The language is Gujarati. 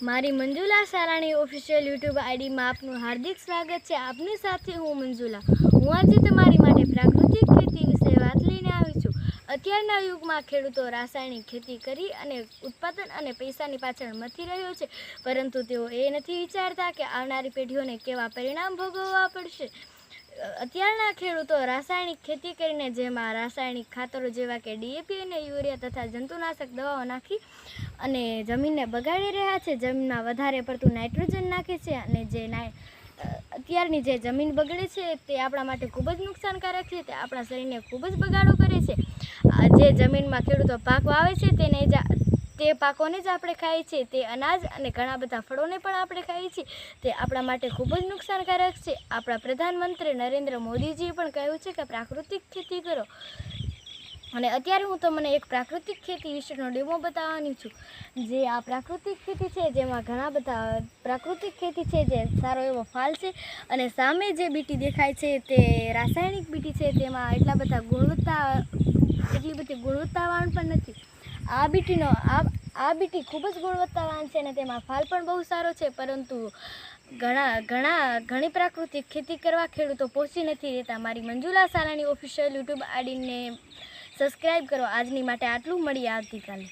મારી મંજુલા સારાણી ઓફિશિયલ યુટ્યુબ આઈડીમાં આપનું હાર્દિક સ્વાગત છે. આપની સાથે હું મંજુલા. હું આજે તમારી માટે પ્રાકૃતિક ખેતી વિશે વાત લઈને આવી છું. અત્યારના યુગમાં ખેડૂતો રાસાયણિક ખેતી કરી અને ઉત્પાદન અને પૈસાની પાછળ મથી રહ્યો છે. પરંતુ તેઓ એ નથી વિચારતા કે આવનારી પેઢીઓને કેવા પરિણામ ભોગવવા પડશે. અત્યારના ખેડૂતો રાસાયણિક ખેતી કરીને જેમાં રાસાયણિક ખાતરો જેવા કે ડીએપી અને યુરિયા તથા જંતુનાશક દવાઓ નાખી અને જમીનને બગાડી રહ્યા છે. જમીનમાં વધારે પડતું નાઇટ્રોજન નાખે છે અને જે અત્યારની જે જમીન બગડે છે તે આપણા માટે ખૂબ જ નુકસાનકારક છે. તે આપણા શરીરને ખૂબ જ બગાડો કરે છે. જે જમીનમાં ખેડૂતો પાક વાવે છે તેને તે પાકોને જ આપણે ખાઈએ છીએ, તે અનાજ અને ઘણા બધા ફળોને પણ આપણે ખાઈએ છીએ. તે આપણા માટે ખૂબ જ નુકસાનકારક છે. આપણા પ્રધાનમંત્રી નરેન્દ્ર મોદીજીએ પણ કહ્યું છે કે પ્રાકૃતિક ખેતી કરો. અને અત્યારે હું તમને એક પ્રાકૃતિક ખેતી વિશેનો ડેમો બતાવવાની છું. જે આ પ્રાકૃતિક ખેતી છે, જેમાં ઘણા બધા પ્રાકૃતિક ખેતી છે, જે સારો એવો ફાલ છે અને સામે જે બીટી દેખાય છે, તે રાસાયણિક બીટી છે. તેમાં એટલા બધા ગુણવત્તા, એટલી બધી ગુણવત્તાવાન પણ નથી. આ બીટીનો આ આ બીટી ખૂબ જ ગુણવત્તાવાન છે અને તેમાં ફાલ પણ બહુ સારો છે, પરંતુ ઘણા ઘણા ઘણી પ્રાકૃતિક ખેતી કરવા ખેડૂતો પહોંચી નથી રહેતા. મારી મંજુલા સારાણી ઓફિશિયલ યુટ્યુબ આડીને સબસ્ક્રાઈબ કરો. આજની માટે આટલું. મળીએ આવતીકાલે.